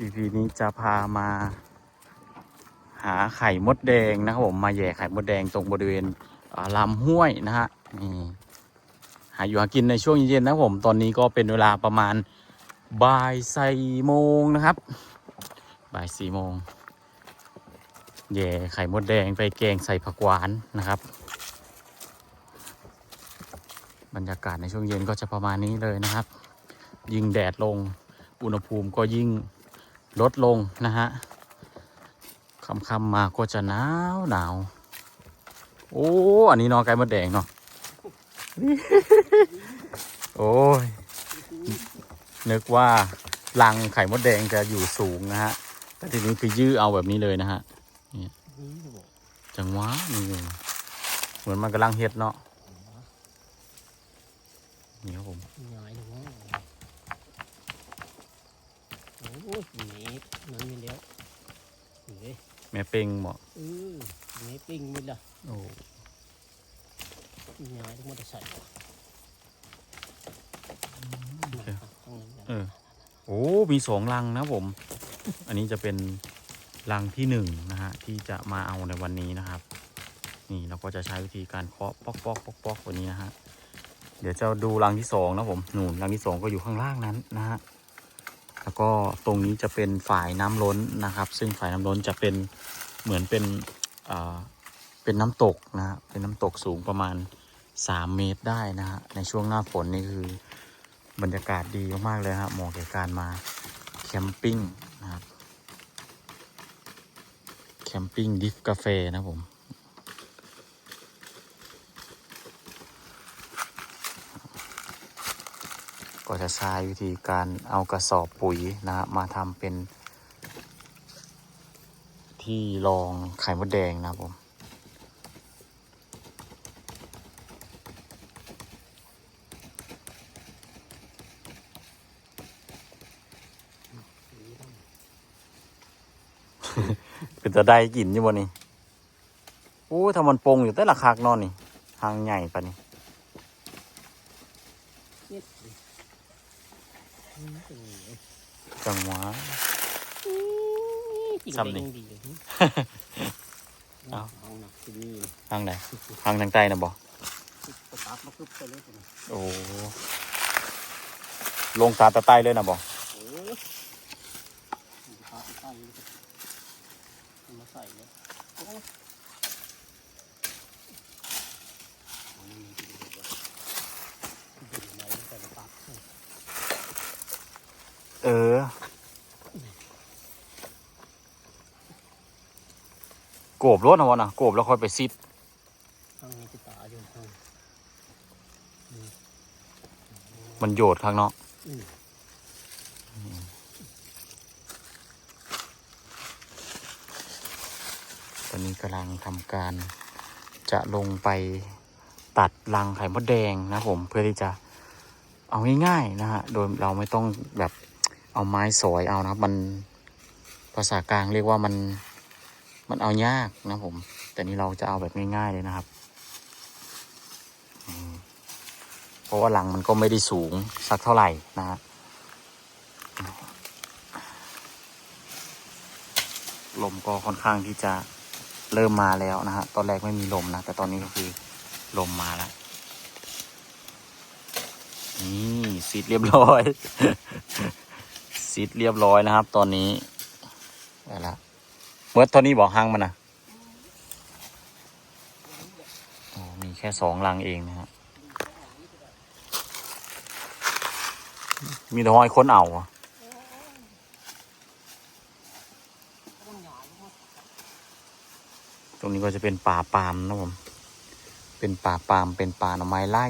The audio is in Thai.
EP นี้จะพามา หาไข่มดแดงนะครับผมมาแย่ไข่มดแดงตรงบริเวณลำห้วยนะฮะนี่หาอยู่หากินในช่วงเย็นๆนะครับผมตอนนี้ก็เป็นเวลาประมาณบ่ายสี่โมงนะครับบ่ายสี่โมงแย่ไข่มดแดงไปแกงใส่ผักหวานนะครับ บรรยากาศในช่วงเย็นก็จะประมาณนี้เลยนะครับ ยิ่งแดดลงอุณหภูมิก็ยิ่ง ลดลงนะฮะค่ำๆมาก็จะหนาวหนาว โอ้ อันนี้นอไก่มดแดงเนาะโอ้ย นึกว่ารังไข่มดแดงจะอยู่สูงนะฮะ แต่ทีนี้คือยื้อเอาแบบนี้เลยนะฮะจังหวะนี่เองเหมือนมันกำลังเฮ็ดเนาะนี่ครับผม ง่ายนะว่า โอ้ยเมตรนั่นนี่แล้วเฮ้ยแม่เป้งเหมาะเออเมตรปิ้งมิดละโอ้ง่ายทั้งหมดใส่ข้างนั้นเออโอ้มีสองรังนะครับผม อันนี้จะเป็นรังที่หนึ่งนะฮะที่จะมาเอาในวันนี้นะครับ นี่เราก็จะใช้วิธีการเคาะปอกปอกปอกปอกวันนี้นะฮะเดี๋ยวจะดูรังที่สองนะผมนู่นรังที่สองก็อยู่ข้างล่างนั้นนะฮะ แล้วก็ตรงนี้จะเป็นฝ่ายน้ำล้นนะครับ ซึ่งฝ่ายน้ำล้นจะเป็นเหมือนเป็นเป็นน้ำตกนะฮะเป็นน้ำตกสูงประมาณ 3 เมตรได้นะฮะในช่วงหน้าฝนนี่คือบรรยากาศดีมากๆเลยฮะเหมาะแก่การมาแคมปิ้งนะครับแคมปิ้งดิฟกาแฟนะผม ก็จะใช้วิธีการเอากระสอบปุ๋ยนะฮะมาทำเป็น ที่รองไข่มดแดงนะครับผมเป็นจะได้กินอยู่บ่นี่โอ้ถ้ามันปงอยู่แต่ละคักนอนนี่ ทางใหญ่ปะนี่ จังหวะจริงซ้ำนี่เด้งดีเลยเอาเอาหนักที่นี่ทางไหนทางทางใต้นะบ่สตาร์ทมาคึบไปเลยนะโอ้ลงตาตะใต้เลยนะบ่โอ้ยสตาร์ทใต้เลยมาใส่เลยโอ้ยเอามันมีที่ดีกว่าดีไหมใส่สตาร์ท เออ โกบรถนะวะนะโกบแล้วค่อยไปซิดข้างนี้ที่ตาอยู่ข้างมันโยดข้างเนาะอืมตอนนี้กำลังทำการจะลงไปตัดรังไข่มดแดงนะผมเพื่อที่จะเอาง่ายๆนะฮะ โดยเราไม่ต้องแบบ เอาไม้สอยเอานะครับ มันภาษากลางเรียกว่ามันมันเอายากนะผม แต่นี่เราจะเอาแบบง่ายๆเลยนะครับ เพราะว่ารังมันก็ไม่ได้สูงสักเท่าไหร่นะฮะลมก็ค่อนข้างที่จะเริ่มมาแล้วนะฮะ ตอนแรกไม่มีลมนะ แต่ตอนนี้ก็คือลมมาแล้ว นี่ซีดเรียบร้อย ซีดเรียบร้อยนะครับ ตอนนี้ได้ละเมื่อตอนนี้บอกห้างมันนะโอ้มีแค่สองรังเองนะฮะมีแต่ห้อยค้นเอาอะตรงนี้ก็จะเป็นป่าปาล์มนะผม เป็นป่าปาล์มเป็นป่าหน่อไม้ไร่